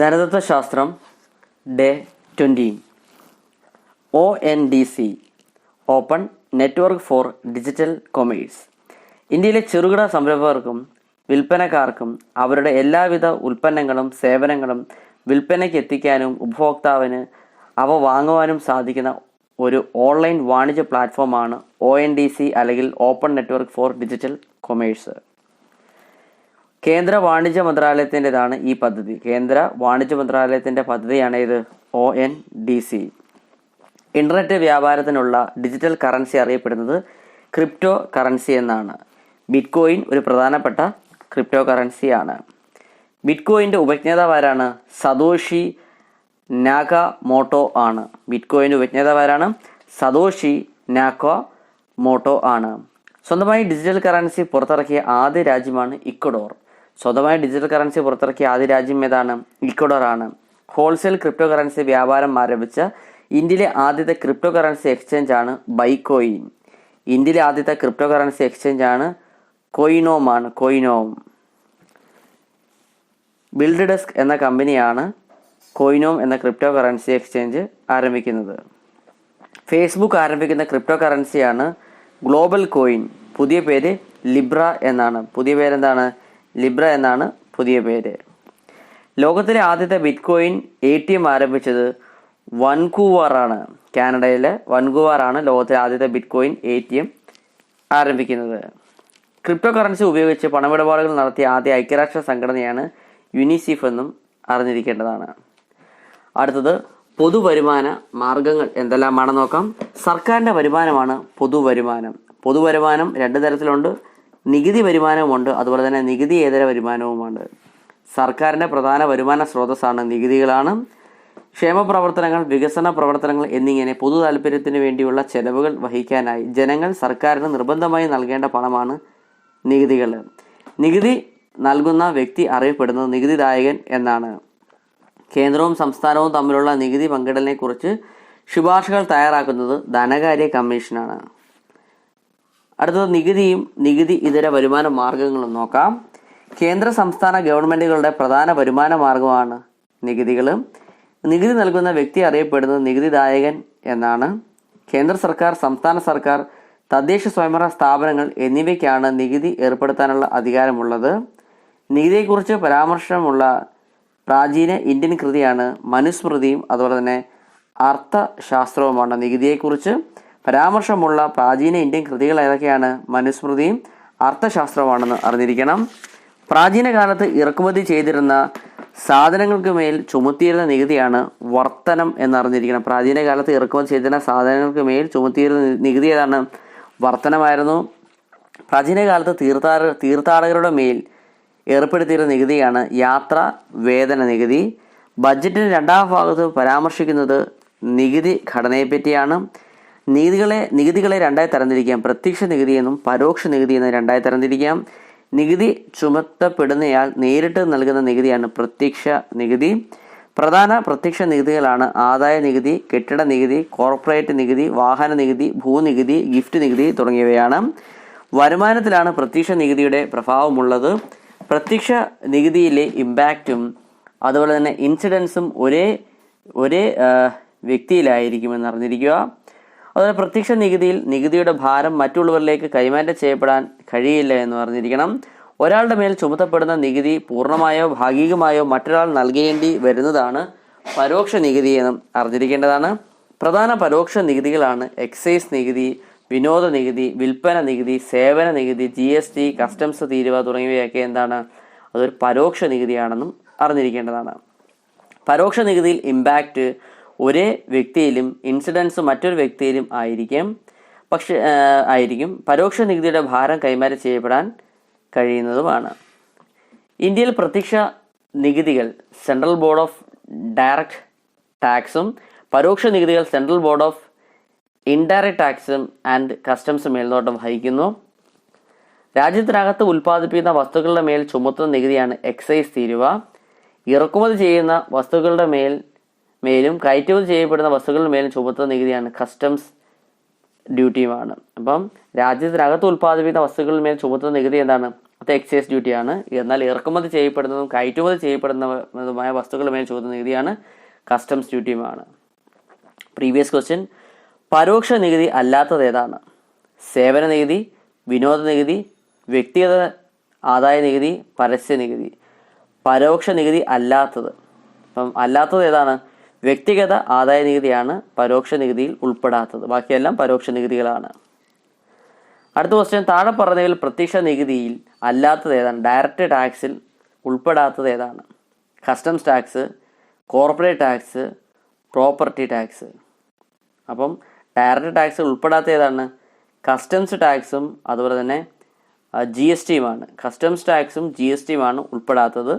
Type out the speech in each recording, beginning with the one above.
ധനതത്വശാസ്ത്രം day twenty O N D C open network for digital commerce. ഇന്ത്യയിലെ ചെറുകിട സംരംഭകർക്കും വിൽപ്പനക്കാർക്കും അവരുടെ എല്ലാവിധ ഉൽപ്പന്നങ്ങളും സേവനങ്ങളും വിൽപ്പനയ്ക്ക് എത്തിക്കാനും ഉപഭോക്താവിന് അവ വാങ്ങുവാനും സാധിക്കുന്ന ഒരു ഓൺലൈൻ വാണിജ്യ പ്ലാറ്റ്ഫോമാണ് ഒ എൻ ഡി സി അല്ലെങ്കിൽ open network for digital commerce. കേന്ദ്ര വാണിജ്യ മന്ത്രാലയത്തിന്റെതാണ് ഈ പദ്ധതി. കേന്ദ്ര വാണിജ്യ മന്ത്രാലയത്തിന്റെ പദ്ധതിയാണ് ഇത്. O N D C internet വ്യാപാരത്തിനുള്ള digital currency അറിയപ്പെടുന്നത് ക്രിപ്റ്റോ കറൻസി എന്നാണ്. ബിറ്റ്കോയിൻ ഒരു പ്രധാനപ്പെട്ട ക്രിപ്റ്റോ കറൻസിയാണ്. ബിറ്റ്കോയിന്റെ ഉപജ്ഞാതാവാരാണ് സതോഷി നാഗ മോട്ടോ ആണ്. ബിറ്റ്കോയിന്റെ ഉപജ്ഞാതാവാരാണ് സതോഷി നാക്ക മോട്ടോ ആണ്. സ്വന്തമായി ഡിജിറ്റൽ കറൻസി പുറത്തിറക്കിയ ആദ്യ രാജ്യമാണ് ഇക്വഡോർ. സ്വന്തമായി ഡിജിറ്റൽ കറൻസി പുറത്തിറക്കിയ ആദ്യ രാജ്യം ഏതാണ്? ഇക്വഡോർ ആണ്. ഹോൾസെയിൽ ക്രിപ്റ്റോ കറൻസി വ്യാപാരം ആരംഭിച്ച ഇന്ത്യയിലെ ആദ്യത്തെ ക്രിപ്റ്റോ കറൻസി എക്സ്ചേഞ്ച് ആണ് ബൈക്കോയിൻ. ഇന്ത്യയിലെ ആദ്യത്തെ ക്രിപ്റ്റോ കറൻസി എക്സ്ചേഞ്ച് ആണ് കൊയിനോം ആണ്. കൊയിനോം. ബിൽഡ് ഡെസ്ക് എന്ന കമ്പനിയാണ് കൊയിനോം എന്ന ക്രിപ്റ്റോ കറൻസി എക്സ്ചേഞ്ച് ആരംഭിക്കുന്നത്. ഫേസ്ബുക്ക് ആരംഭിക്കുന്ന ക്രിപ്റ്റോ കറൻസിയാണ് ഗ്ലോബൽ കോയിൻ. പുതിയ പേര് ലിബ്ര എന്നാണ്. പുതിയ പേരെന്താണ്? ലിബ്ര എന്നാണ് പുതിയ പേര്. ലോകത്തിലെ ആദ്യത്തെ ബിറ്റ്കോയിൻ എ ടി എം ആരംഭിച്ചത് വൻകൂവറാണ്. കാനഡയിലെ വൻകൂവറാണ് ലോകത്തിലെ ആദ്യത്തെ ബിറ്റ്കോയിൻ എ ടി എം ആരംഭിക്കുന്നത്. ക്രിപ്റ്റോ കറൻസി ഉപയോഗിച്ച് പണമിടപാടുകൾ നടത്തിയ ആദ്യ ഐക്യരാഷ്ട്ര സംഘടനയാണ് യുനിസെഫ് എന്നും അറിഞ്ഞിരിക്കേണ്ടതാണ്. അടുത്തത് പൊതുവരുമാന മാർഗങ്ങൾ എന്തെല്ലാമാണെന്ന് നോക്കാം. സർക്കാരിന്റെ വരുമാനമാണ് പൊതുവരുമാനം. പൊതുവരുമാനം രണ്ട് തരത്തിലുണ്ട്. നികുതി വരുമാനവുമുണ്ട്. അതുപോലെ തന്നെ നികുതിയേതര വരുമാനവുമുണ്ട്. സർക്കാരിന്റെ പ്രധാന വരുമാന സ്രോതസ്സാണ് നികുതികളാണ്. ക്ഷേമപ്രവർത്തനങ്ങൾ വികസന പ്രവർത്തനങ്ങൾ എന്നിങ്ങനെ പൊതു താല്പര്യത്തിന് വേണ്ടിയുള്ള ചെലവുകൾ വഹിക്കാനായി ജനങ്ങൾ സർക്കാരിന് നിർബന്ധമായി നൽകേണ്ട പണമാണ് നികുതികൾ നികുതി നൽകുന്ന വ്യക്തി അറിയപ്പെടുന്നത് നികുതിദായകൻ എന്നാണ്. കേന്ദ്രവും സംസ്ഥാനവും തമ്മിലുള്ള നികുതി പങ്കിടലിനെക്കുറിച്ച് ശുപാർശകൾ തയ്യാറാക്കുന്നത് ധനകാര്യ കമ്മീഷനാണ്. അടുത്തത് നികുതിയും നികുതി ഇതര വരുമാന മാർഗങ്ങളും നോക്കാം. കേന്ദ്ര സംസ്ഥാന ഗവൺമെന്റുകളുടെ പ്രധാന വരുമാന മാർഗമാണ് നികുതികൾ. നികുതി നൽകുന്ന വ്യക്തി അറിയപ്പെടുന്നത് നികുതിദായകൻ എന്നാണ്. കേന്ദ്ര സർക്കാർ സംസ്ഥാന സർക്കാർ തദ്ദേശ സ്വയംഭരണ സ്ഥാപനങ്ങൾ എന്നിവയ്ക്കാണ് നികുതി ഏർപ്പെടുത്താനുള്ള അധികാരമുള്ളത്. നികുതിയെക്കുറിച്ച് പരാമർശമുള്ള പ്രാചീന ഇന്ത്യൻ കൃതിയാണ് മനുസ്മൃതിയും അതുപോലെ തന്നെ അർത്ഥശാസ്ത്രവുമാണ് നികുതിയെക്കുറിച്ച്. പരാമർശമുള്ള പ്രാചീന ഇന്ത്യൻ കൃതികൾ ഏതൊക്കെയാണ്? മനുസ്മൃതിയും അർത്ഥശാസ്ത്രമാണെന്ന് അറിഞ്ഞിരിക്കണം. പ്രാചീന കാലത്ത് ഇറക്കുമതി ചെയ്തിരുന്ന സാധനങ്ങൾക്ക് മേൽ ചുമത്തിയിരുന്ന നികുതിയാണ് വർത്തനം എന്നറിഞ്ഞിരിക്കണം. പ്രാചീന കാലത്ത് ഇറക്കുമതി ചെയ്തിരുന്ന സാധനങ്ങൾക്ക് മേൽ ചുമത്തിയിരുന്ന നികുതി ഏതാണ്? വർത്തനമായിരുന്നു. പ്രാചീന കാലത്ത് തീർത്ഥാട തീർത്ഥാടകരുടെ മേൽ ഏർപ്പെടുത്തിയിരുന്ന നികുതിയാണ് യാത്ര വേതന നികുതി. ബജറ്റിന്റെ രണ്ടാം ഭാഗത്ത് പരാമർശിക്കുന്നത് നികുതി ഘടനയെപ്പറ്റിയാണ്. നികുതികളെ നികുതികളെ രണ്ടായി തരംതിരിക്കാം. പ്രത്യക്ഷ നികുതി എന്നും പരോക്ഷ നികുതി എന്നും രണ്ടായി തരംതിരിക്കാം. നികുതി ചുമത്തപ്പെടുന്നയാൾ നേരിട്ട് നൽകുന്ന നികുതിയാണ് പ്രത്യക്ഷ നികുതി. പ്രധാന പ്രത്യക്ഷ നികുതികളാണ് ആദായ നികുതി കെട്ടിട നികുതി കോർപ്പറേറ്റ് നികുതി വാഹന നികുതി ഭൂനികുതി ഗിഫ്റ്റ് നികുതി തുടങ്ങിയവയാണ്. വരുമാനത്തിലാണ് പ്രത്യക്ഷ നികുതിയുടെ പ്രഭാവമുള്ളത്. പ്രത്യക്ഷ നികുതിയിലെ ഇമ്പാക്റ്റും അതുപോലെ തന്നെ ഇൻസിഡൻസും ഒരേ ഒരേ വ്യക്തിയിലായിരിക്കുമെന്ന് അറിഞ്ഞിരിക്കുക. അതുപോലെ പ്രത്യക്ഷ നികുതിയിൽ നികുതിയുടെ ഭാരം മറ്റുള്ളവരിലേക്ക് കൈമാറ്റം ചെയ്യപ്പെടാൻ കഴിയില്ല എന്ന് പറഞ്ഞിരിക്കണം. ഒരാളുടെ മേൽ ചുമത്തപ്പെടുന്ന നികുതി പൂർണമായോ ഭാഗികമായോ മറ്റൊരാൾ നൽകേണ്ടി വരുന്നതാണ് പരോക്ഷ നികുതി എന്നും അറിഞ്ഞിരിക്കേണ്ടതാണ്. പ്രധാന പരോക്ഷ നികുതികളാണ് എക്സൈസ് നികുതി വിനോദ നികുതി വിൽപ്പന നികുതി സേവന നികുതി ജി എസ് ടി കസ്റ്റംസ് തീരുവ തുടങ്ങിയവയൊക്കെ എന്താണ്? അതൊരു പരോക്ഷ നികുതിയാണെന്നും അറിഞ്ഞിരിക്കേണ്ടതാണ്. പരോക്ഷ നികുതിയിൽ ഇമ്പാക്റ്റ് ഒരേ വ്യക്തിയിലും ഇൻസിഡൻസ് മറ്റൊരു വ്യക്തിയിലും ആയിരിക്കും. പക്ഷേ ആയിരിക്കും. പരോക്ഷ നികുതിയുടെ ഭാരം കൈമാറ്റം ചെയ്യപ്പെടാൻ കഴിയുന്നതുമാണ്. ഇന്ത്യയിൽ പ്രത്യക്ഷ നികുതികൾ സെൻട്രൽ ബോർഡ് ഓഫ് ഡയറക്റ്റ് ടാക്സും പരോക്ഷ നികുതികൾ സെൻട്രൽ ബോർഡ് ഓഫ് ഇൻഡയറക്റ്റ് ടാക്സും ആൻഡ് കസ്റ്റംസ് മേൽനോട്ടം വഹിക്കുന്നു. രാജ്യത്തിനകത്ത് ഉൽപ്പാദിപ്പിക്കുന്ന വസ്തുക്കളുടെ മേൽ ചുമത്തുന്ന നികുതിയാണ് എക്സൈസ് തീരുവ. ഇറക്കുമതി ചെയ്യുന്ന വസ്തുക്കളുടെ മേൽ മേലും കയറ്റുമതി ചെയ്യപ്പെടുന്ന വസ്തുക്കളുടെ മേലും ചുമത്തുന്ന നികുതിയാണ്. കസ്റ്റംസ് ഡ്യൂട്ടിയുമാണ് അപ്പം രാജ്യത്തിനകത്ത് ഉൽപ്പാദിപ്പിക്കുന്ന മേൽ ചുമത്തുന്ന നികുതി എന്താണ്? അത് എക്സൈസ് ഡ്യൂട്ടിയാണ് എന്നാൽ ഇറക്കുമതി ചെയ്യപ്പെടുന്നതും കയറ്റുമതി ചെയ്യപ്പെടുന്നതുമായ വസ്തുക്കളുടെ മേൽ ചുമത്തുന്ന നികുതിയാണ് കസ്റ്റംസ് ഡ്യൂട്ടിയുമാണ് പ്രീവിയസ് ക്വസ്റ്റ്യൻ പരോക്ഷ നികുതി അല്ലാത്തത് ഏതാണ്? സേവന നികുതി വിനോദ നികുതി വ്യക്തിഗത ആദായ നികുതി പരസ്യ നികുതി. പരോക്ഷ നികുതി അല്ലാത്തത്. അപ്പം അല്ലാത്തത് ഏതാണ്? വ്യക്തിഗത ആദായ നികുതിയാണ് പരോക്ഷ നികുതിയിൽ ഉൾപ്പെടാത്തത്. ബാക്കിയെല്ലാം പരോക്ഷ നികുതികളാണ് അടുത്ത ക്വസ്റ്റ്യൻ താഴെ പറഞ്ഞതിൽ പ്രത്യക്ഷ നികുതിയിൽ അല്ലാത്തത് ഏതാണ്? ഡയറക്റ്റ് ടാക്സിൽ ഉൾപ്പെടാത്തത് ഏതാണ്? Customs tax corporate tax property tax അപ്പം ഡയറക്റ്റ് ടാക്സ് ഉൾപ്പെടാത്ത ഏതാണ്? കസ്റ്റംസ് ടാക്സും അതുപോലെ തന്നെ ജി എസ് ടിയുമാണ് കസ്റ്റംസ് ടാക്സും ജി എസ് ടിയുമാണ് ഉൾപ്പെടാത്തത്.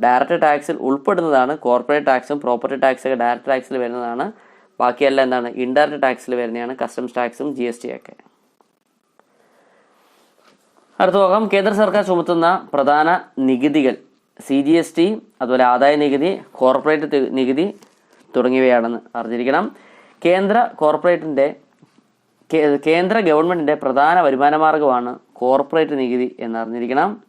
ഡയറക്റ്റ് ടാക്സിൽ ഉൾപ്പെടുന്നതാണ് കോർപ്പറേറ്റ് ടാക്സും പ്രോപ്പർട്ടി ടാക്സ് ഒക്കെ ഡയറക്റ്റ് ടാക്സിൽ വരുന്നതാണ്. ബാക്കിയെല്ലാം എന്താണ്? ഇൻഡയറക്റ്റ് ടാക്സിൽ വരുന്നതാണ് കസ്റ്റംസ് ടാക്സും ജി എസ് ടി ഒക്കെ. അടുത്ത നോക്കാം. കേന്ദ്ര സർക്കാർ ചുമത്തുന്ന പ്രധാന നികുതികൾ സി ജി എസ് ടി അതുപോലെ ആദായ നികുതി കോർപ്പറേറ്റ് നികുതി തുടങ്ങിയവയാണെന്ന് അറിഞ്ഞിരിക്കണം. കേന്ദ്ര കോർപ്പറേറ്റിന്റെ കേന്ദ്ര ഗവൺമെന്റിന്റെ പ്രധാന വരുമാന മാർഗമാണ് കോർപ്പറേറ്റ് നികുതി എന്നറിഞ്ഞിരിക്കണം.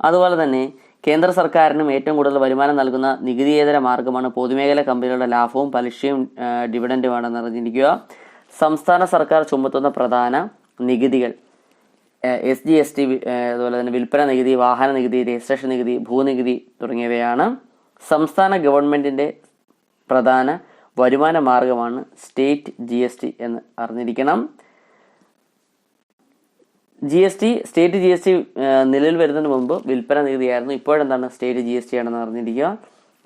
അതുപോലെ തന്നെ കേന്ദ്ര സർക്കാരിനും ഏറ്റവും കൂടുതൽ വരുമാനം നൽകുന്ന നികുതിയേതര മാർഗമാണ് പൊതുമേഖല കമ്പനികളുടെ ലാഭവും പലിശയും ഡിവിഡന്റുമാണെന്ന് അറിഞ്ഞിരിക്കുക. സംസ്ഥാന സർക്കാർ ചുമത്തുന്ന പ്രധാന നികുതികൾ എസ് ജി എസ് ടി അതുപോലെ തന്നെ വിൽപ്പന നികുതി വാഹന നികുതി രജിസ്ട്രേഷൻ നികുതി ഭൂനികുതി തുടങ്ങിയവയാണ്. സംസ്ഥാന ഗവൺമെന്റിന്റെ പ്രധാന വരുമാന മാർഗമാണ് സ്റ്റേറ്റ് ജി എസ് ടി എന്ന് അറിഞ്ഞിരിക്കണം. G S T state G S T നിലവിൽ വരുന്നതിന് മുമ്പ് വിൽപ്പന നികുതിയായിരുന്നു. ഇപ്പോഴെന്താണ് സ്റ്റേറ്റ് ജി എസ് ടി ആണെന്ന് അറിഞ്ഞിരിക്കുക.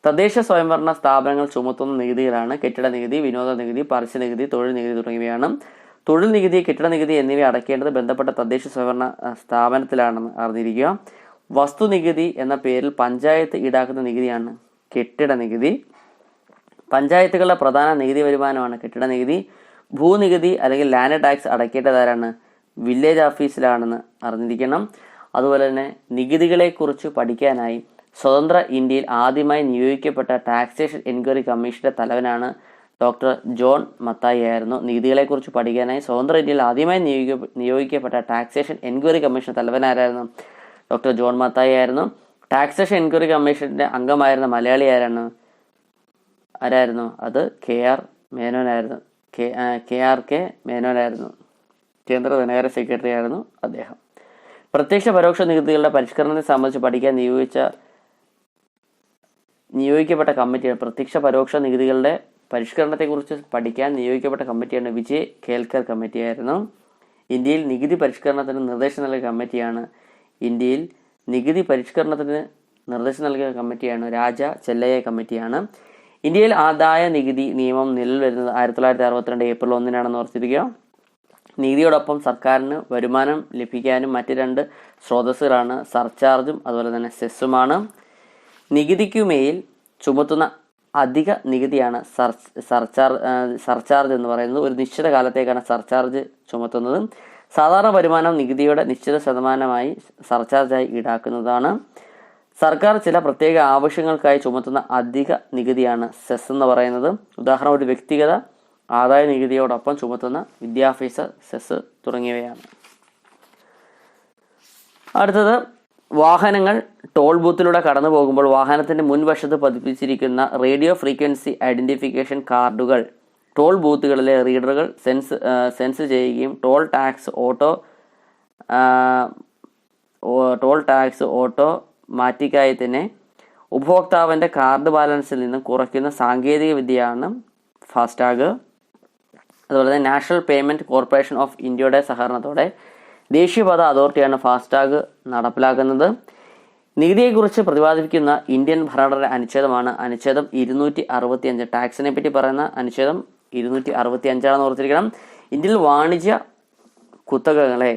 തദ്ദേശ സ്വയംഭരണ സ്ഥാപനങ്ങൾ ചുമത്തുന്ന നികുതികളാണ് കെട്ടിട നികുതി വിനോദ നികുതി പരസ്യ നികുതി തൊഴിൽ നികുതി തുടങ്ങിയവയാണ്. തൊഴിൽ നികുതി കെട്ടിട നികുതി എന്നിവ അടയ്ക്കേണ്ടത് ബന്ധപ്പെട്ട തദ്ദേശ സ്വയംഭരണ സ്ഥാപനത്തിലാണെന്ന് അറിഞ്ഞിരിക്കുക. വസ്തുനികുതി എന്ന പേരിൽ പഞ്ചായത്ത് ഈടാക്കുന്ന നികുതിയാണ് കെട്ടിട നികുതി. പഞ്ചായത്തുകളുടെ പ്രധാന നികുതി വരുമാനമാണ് കെട്ടിട നികുതി. ഭൂനികുതി അല്ലെങ്കിൽ ലാൻഡ് ടാക്സ് അടയ്ക്കേണ്ടതാരാണ് വില്ലേജ് ഓഫീസിലാണെന്ന് അറിഞ്ഞിരിക്കണം. അതുപോലെ തന്നെ നികുതികളെക്കുറിച്ച് പഠിക്കാനായി സ്വതന്ത്ര ഇന്ത്യയിൽ ആദ്യമായി നിയോഗിക്കപ്പെട്ട ടാക്സേഷൻ എൻക്വയറി കമ്മീഷന്റെ തലവനാണ് ഡോക്ടർ ജോൺ മത്തായി ആയിരുന്നു. നികുതികളെക്കുറിച്ച് പഠിക്കാനായി സ്വതന്ത്ര ഇന്ത്യയിൽ ആദ്യമായി നിയോഗിക്ക നിയോഗിക്കപ്പെട്ട ടാക്സേഷൻ എൻക്വയറി കമ്മീഷൻ തലവനാരായിരുന്നു ഡോക്ടർ ജോൺ മത്തായി ആയിരുന്നു. ടാക്സേഷൻ എൻക്വയറി കമ്മീഷന്റെ അംഗമായിരുന്ന മലയാളി ആരാണ്? ആരായിരുന്നു? അത് കെ ആർ മേനോനായിരുന്നു കെ കെ ആർ കെ മേനോനായിരുന്നു കേന്ദ്ര ധനകാര്യ സെക്രട്ടറി ആയിരുന്നു അദ്ദേഹം. പ്രത്യക്ഷ പരോക്ഷ നികുതികളുടെ പരിഷ്കരണത്തെ സംബന്ധിച്ച് പഠിക്കാൻ നിയോഗിച്ച നിയോഗിക്കപ്പെട്ട കമ്മിറ്റിയാണ് പ്രത്യക്ഷ പരോക്ഷ നികുതികളുടെ പരിഷ്കരണത്തെക്കുറിച്ച് പഠിക്കാൻ നിയോഗിക്കപ്പെട്ട കമ്മിറ്റിയാണ് വിജയ് കേൽക്കർ കമ്മിറ്റിയായിരുന്നു. ഇന്ത്യയിൽ നികുതി പരിഷ്കരണത്തിന് നിർദ്ദേശം നൽകിയ കമ്മിറ്റിയാണ് ഇന്ത്യയിൽ നികുതി പരിഷ്കരണത്തിന് നിർദ്ദേശം നൽകിയ കമ്മിറ്റിയാണ് രാജ ചെല്ലയ്യ കമ്മിറ്റിയാണ്. ഇന്ത്യയിൽ ആദായ നികുതി നിയമം നിലവിൽ വരുന്നത് ആയിരത്തി തൊള്ളായിരത്തി അറുപത്തിരണ്ട് ഏപ്രിൽ ഒന്നിനാണെന്ന് ഓർത്തിരിക്കുക. നികുതിയോടൊപ്പം സർക്കാരിന് വരുമാനം ലഭിക്കാനും മറ്റ് രണ്ട് സ്രോതസ്സുകളാണ് സർചാർജും അതുപോലെ തന്നെ സെസ്സുമാണ്. നികുതിക്കുമേൽ ചുമത്തുന്ന അധിക നികുതിയാണ് സർ സർചാർ സർചാർജ് എന്ന് പറയുന്നത്. ഒരു നിശ്ചിത കാലത്തേക്കാണ് സർചാർജ് ചുമത്തുന്നത്. സാധാരണ വരുമാനം നികുതിയുടെ നിശ്ചിത ശതമാനമായി സർചാർജായി ഈടാക്കുന്നതാണ്. സർക്കാർ ചില പ്രത്യേക ആവശ്യങ്ങൾക്കായി ചുമത്തുന്ന അധിക നികുതിയാണ് സെസ് എന്ന് പറയുന്നത്. ഉദാഹരണം ഒരു വ്യക്തിഗത ആദായ നികുതിയോടൊപ്പം ചുമത്തുന്ന വിദ്യാഭ്യാസ സെസ് തുടങ്ങിയവയാണ്. അടുത്തത് വാഹനങ്ങൾ ടോൾ ബൂത്തിലൂടെ കടന്നു പോകുമ്പോൾ വാഹനത്തിന്റെ മുൻവശത്ത് പതിപ്പിച്ചിരിക്കുന്ന റേഡിയോ ഫ്രീക്വൻസി ഐഡന്റിഫിക്കേഷൻ കാർഡുകൾ. ടോൾ ബൂത്തുകളിലെ റീഡറുകൾ സെൻസ് സെൻസ് ചെയ്യുകയും toll tax auto toll tax auto മാറ്റിക്കായി തന്നെ ഉപഭോക്താവിന്റെ കാർഡ് ബാലൻസിൽ നിന്നും കുറയ്ക്കുന്ന സാങ്കേതിക വിദ്യയാണ് ഫാസ്ടാഗ്. അതുപോലെ തന്നെ നാഷണൽ പേയ്മെന്റ് കോർപ്പറേഷൻ ഓഫ് ഇന്ത്യയുടെ സഹകരണത്തോടെ ദേശീയപാത അതോറിറ്റിയാണ് ഫാസ്ടാഗ് നടപ്പിലാക്കുന്നത്. നികുതിയെക്കുറിച്ച് പ്രതിപാദിപ്പിക്കുന്ന ഇന്ത്യൻ ഭരണഘടന അനുച്ഛേദമാണ് അനുച്ഛേദം ഇരുന്നൂറ്റി അറുപത്തി അഞ്ച് ടാക്സിനെ പറ്റി പറയുന്ന അനുച്ഛേദം ഇരുന്നൂറ്റി അറുപത്തി അഞ്ചാണെന്ന് ഓർത്തിരിക്കണം. ഇന്ത്യയിൽ വാണിജ്യ കുത്തകകളെ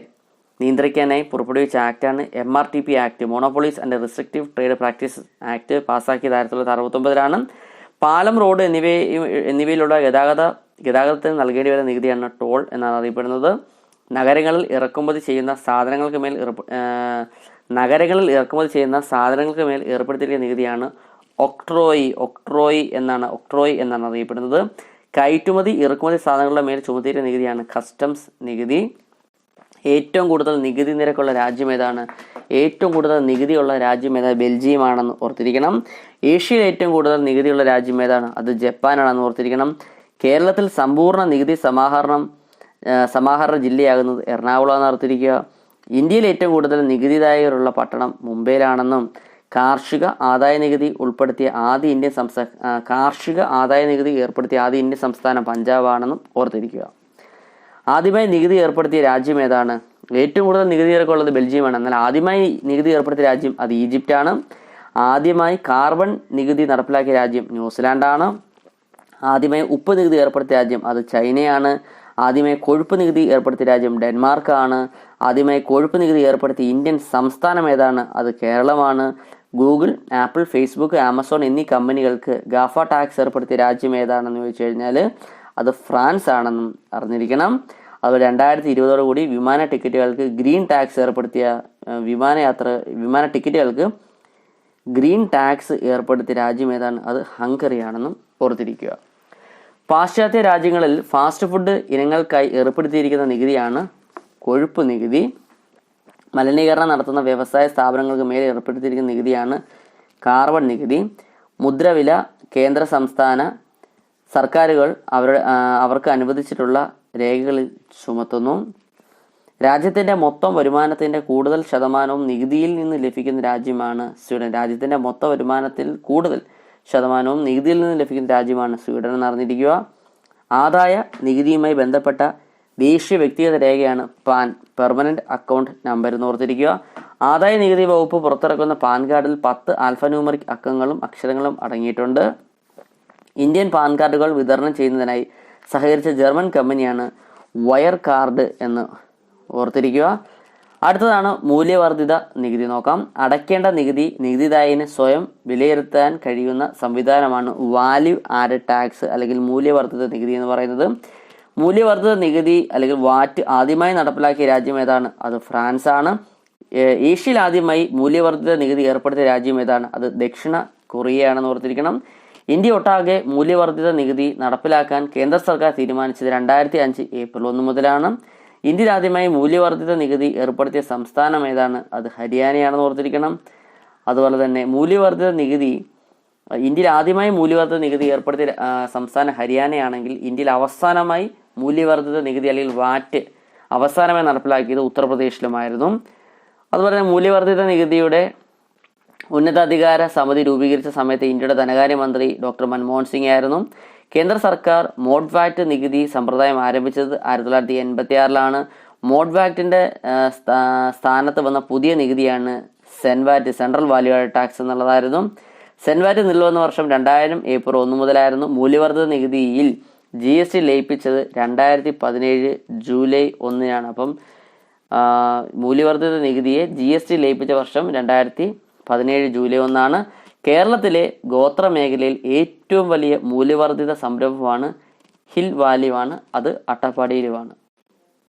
നിയന്ത്രിക്കാനായി പുറപ്പെടുവിച്ച ആക്ടാണ് M R T P act monopolies and restrictive trade practice act പാസ്സാക്കിയത് ആയിരത്തി തൊള്ളായിരത്തി അറുപത്തൊമ്പതിലാണ്. പാലം റോഡ് എന്നിവ എന്നിവയിലുള്ള ഗതാഗത ഗതാഗതത്തിന് നൽകേണ്ടി വരുന്ന നികുതിയാണ് ടോൾ എന്നാണ് അറിയപ്പെടുന്നത്. നഗരങ്ങളിൽ ഇറക്കുമതി ചെയ്യുന്ന സാധനങ്ങൾക്ക് മേൽ നഗരങ്ങളിൽ ഇറക്കുമതി ചെയ്യുന്ന സാധനങ്ങൾക്ക് മേൽ ഏർപ്പെടുത്തിയിരിക്കുന്ന നികുതിയാണ് ഒക്ട്രോയി ഒക്ട്രോയി എന്നാണ് ഒക്ട്രോയി എന്നാണ് അറിയപ്പെടുന്നത്. കയറ്റുമതി ഇറക്കുമതി സാധനങ്ങളുടെ മേൽ ചുമത്തിയിരിക്കുന്ന നികുതിയാണ് കസ്റ്റംസ് നികുതി. ഏറ്റവും കൂടുതൽ നികുതി നിരക്കുള്ള രാജ്യം ഏതാണ്? ഏറ്റവും കൂടുതൽ നികുതിയുള്ള രാജ്യം ഏതാണ് ബെൽജിയമാണെന്ന് ഓർത്തിരിക്കണം. ഏഷ്യയിൽ ഏറ്റവും കൂടുതൽ നികുതിയുള്ള രാജ്യം ഏതാണ്? അത് ജപ്പാനാണെന്ന് ഓർത്തിരിക്കണം. കേരളത്തിൽ സമ്പൂർണ നികുതി സമാഹരണം സമാഹരണ ജില്ലയാകുന്നത് എറണാകുളമാണെന്ന് ഓർത്തിരിക്കുക ഇന്ത്യയിൽ ഏറ്റവും കൂടുതൽ നികുതിദായകരുള്ള പട്ടണം മുംബൈയിലാണെന്നും കാർഷിക ആദായ നികുതി ഉൾപ്പെടുത്തിയ ആദ്യ ഇന്ത്യൻ സംസ്ഥാന കാർഷിക ആദായ നികുതി ഏർപ്പെടുത്തിയ ആദ്യ ഇന്ത്യൻ സംസ്ഥാനം പഞ്ചാബാണെന്നും ഓർത്തിരിക്കുക. ആദ്യമായി നികുതി ഏർപ്പെടുത്തിയ രാജ്യം ഏതാണ്? ഏറ്റവും കൂടുതൽ നികുതി ഇറക്കമുള്ളത് ബെൽജിയമാണ്. എന്നാൽ ആദ്യമായി നികുതി ഏർപ്പെടുത്തിയ രാജ്യം അത് ഈജിപ്റ്റാണ്. ആദ്യമായി കാർബൺ നികുതി നടപ്പിലാക്കിയ രാജ്യം ന്യൂസിലാൻഡാണ്. ആദ്യമായി ഉപ്പ് നികുതി ഏർപ്പെടുത്തിയ രാജ്യം അത് ചൈനയാണ്. ആദ്യമായി കൊഴുപ്പ് നികുതി ഏർപ്പെടുത്തിയ രാജ്യം ഡെൻമാർക്കാണ്. ആദ്യമായി കൊഴുപ്പ് നികുതി ഏർപ്പെടുത്തിയ ഇന്ത്യൻ സംസ്ഥാനം ഏതാണ്? അത് കേരളമാണ്. ഗൂഗിൾ ആപ്പിൾ ഫേസ്ബുക്ക് ആമസോൺ എന്നീ കമ്പനികൾക്ക് ഗാഫ ടാക്സ് ഏർപ്പെടുത്തിയ രാജ്യം ഏതാണെന്ന് ചോദിച്ചു കഴിഞ്ഞാൽ അത് ഫ്രാൻസ് ആണെന്നും അറിഞ്ഞിരിക്കണം. അതുപോലെ രണ്ടായിരത്തി ഇരുപതോടുകൂടി വിമാന ടിക്കറ്റുകൾക്ക് ഗ്രീൻ ടാക്സ് ഏർപ്പെടുത്തിയ വിമാനയാത്ര വിമാന ടിക്കറ്റുകൾക്ക് ഗ്രീൻ ടാക്സ് ഏർപ്പെടുത്തിയ രാജ്യം ഏതാണ്? അത് ഹംഗറിയാണെന്നും ഓർത്തിരിക്കുക. പാശ്ചാത്യ രാജ്യങ്ങളിൽ ഫാസ്റ്റ് ഫുഡ് ഇനങ്ങൾക്കായി ഏർപ്പെടുത്തിയിരിക്കുന്ന നികുതിയാണ് കൊഴുപ്പ് നികുതി. മലിനീകരണം നടത്തുന്ന വ്യവസായ സ്ഥാപനങ്ങൾക്ക് മേൽ ഏർപ്പെടുത്തിയിരിക്കുന്ന നികുതിയാണ് കാർബൺ നികുതി. മുദ്രവില കേന്ദ്ര സംസ്ഥാന സർക്കാരുകൾ അവരുടെ അവർക്ക് അനുവദിച്ചിട്ടുള്ള രേഖകളിൽ ചുമത്തുന്നു. രാജ്യത്തിന്റെ മൊത്തം വരുമാനത്തിന്റെ കൂടുതൽ ശതമാനവും നികുതിയിൽ നിന്ന് ലഭിക്കുന്ന രാജ്യമാണ് സ്വീഡൻ. രാജ്യത്തിന്റെ മൊത്തം വരുമാനത്തിൽ കൂടുതൽ ശതമാനവും നികുതിയിൽ നിന്ന് ലഭിക്കുന്ന രാജ്യമാണ് സ്വീഡൻ എന്ന് അറിഞ്ഞിരിക്കുക ആദായ നികുതിയുമായി ബന്ധപ്പെട്ട ദേശീയ വ്യക്തിഗത രേഖയാണ് പാൻ പെർമനന്റ് അക്കൗണ്ട് നമ്പർ എന്ന് ഓർത്തിരിക്കുക. ആദായ നികുതി വകുപ്പ് പുറത്തിറക്കുന്ന പാൻ കാർഡിൽ പത്ത് ആൽഫന്യൂമറിക് അക്കങ്ങളും അക്ഷരങ്ങളും അടങ്ങിയിട്ടുണ്ട്. ഇന്ത്യൻ പാൻ കാർഡുകൾ വിതരണം ചെയ്യുന്നതിനായി സഹകരിച്ച ജർമ്മൻ കമ്പനിയാണ് വയർ കാർഡ് എന്ന് ഓർത്തിരിക്കുക. അടുത്തതാണ് മൂല്യവർദ്ധിത നികുതി. നോക്കാം. അടയ്ക്കേണ്ട നികുതി നികുതിദായകന് സ്വയം വിലയിരുത്താൻ കഴിയുന്ന സംവിധാനമാണ് വാല്യൂ ആഡ് ടാക്സ് അല്ലെങ്കിൽ മൂല്യവർദ്ധിത നികുതി എന്ന് പറയുന്നത്. മൂല്യവർദ്ധിത നികുതി അല്ലെങ്കിൽ വാറ്റ് ആദ്യമായി നടപ്പിലാക്കിയ രാജ്യം ഏതാണ്? അത് ഫ്രാൻസ് ആണ് ഏഷ്യയിൽ ആദ്യമായി മൂല്യവർദ്ധിത നികുതി ഏർപ്പെടുത്തിയ രാജ്യം ഏതാണ്? അത് ദക്ഷിണ കൊറിയയാണെന്ന് ഓർത്തിരിക്കണം. ഇന്ത്യ ഒട്ടാകെ മൂല്യവർദ്ധിത നികുതി നടപ്പിലാക്കാൻ കേന്ദ്ര സർക്കാർ തീരുമാനിച്ചത് രണ്ടായിരത്തി അഞ്ച് ഏപ്രിൽ ഒന്ന് മുതലാണ്. ഇന്ത്യയിൽ ആദ്യമായി മൂല്യവർദ്ധിത നികുതി ഏർപ്പെടുത്തിയ സംസ്ഥാനം ഏതാണ്? അത് ഹരിയാനയാണെന്ന് ഓർത്തിരിക്കണം. അതുപോലെ തന്നെ മൂല്യവർദ്ധിത നികുതി ഇന്ത്യയിൽ ആദ്യമായി മൂല്യവർദ്ധിത നികുതി ഏർപ്പെടുത്തിയ സംസ്ഥാനം ഹരിയാനയാണെങ്കിൽ ഇന്ത്യയിൽ അവസാനമായി മൂല്യവർദ്ധിത നികുതി അല്ലെങ്കിൽ വാറ്റ് അവസാനമായി നടപ്പിലാക്കിയത് ഉത്തർപ്രദേശിലുമായിരുന്നു. അതുപോലെ തന്നെ മൂല്യവർദ്ധിത നികുതിയുടെ ഉന്നതാധികാര സമിതി രൂപീകരിച്ച സമയത്ത് ഇന്ത്യയുടെ ധനകാര്യമന്ത്രി ഡോക്ടർ മൻമോഹൻ സിംഗ് ആയിരുന്നു. കേന്ദ്ര സർക്കാർ മോഡ് വാറ്റ് നികുതി സമ്പ്രദായം ആരംഭിച്ചത് ആയിരത്തി തൊള്ളായിരത്തി എൺപത്തി ആറിലാണ് മോഡ് വാറ്റിന്റെ ആ, സ്ഥാനത്ത് വന്ന പുതിയ നികുതിയാണ് CENVAT central value add tax എന്നുള്ളതായിരുന്നു. സെൻവാറ്റ് നിലവന്ന വന്ന വർഷം രണ്ടായിരം ഏപ്രിൽ ഒന്ന് മുതലായിരുന്നു മൂല്യവർദ്ധിത നികുതിയിൽ ജി എസ് ടി ലയിപ്പിച്ചത് രണ്ടായിരത്തി പതിനേഴ് ജൂലൈ ഒന്നിനാണ്. അപ്പം മൂല്യവർദ്ധിത നികുതിയെ ജി എസ് ടി ലയിപ്പിച്ച വർഷം രണ്ടായിരത്തി പതിനേഴ് ജൂലൈ ഒന്നാണ്. കേരളത്തിലെ ഗോത്ര മേഖലയിൽ ഏറ്റവും വലിയ മൂല്യവർദ്ധിത സംരംഭമാണ് ഹിൽ വാലിവാണ് അത് അട്ടപ്പാടിയിലുമാണ്.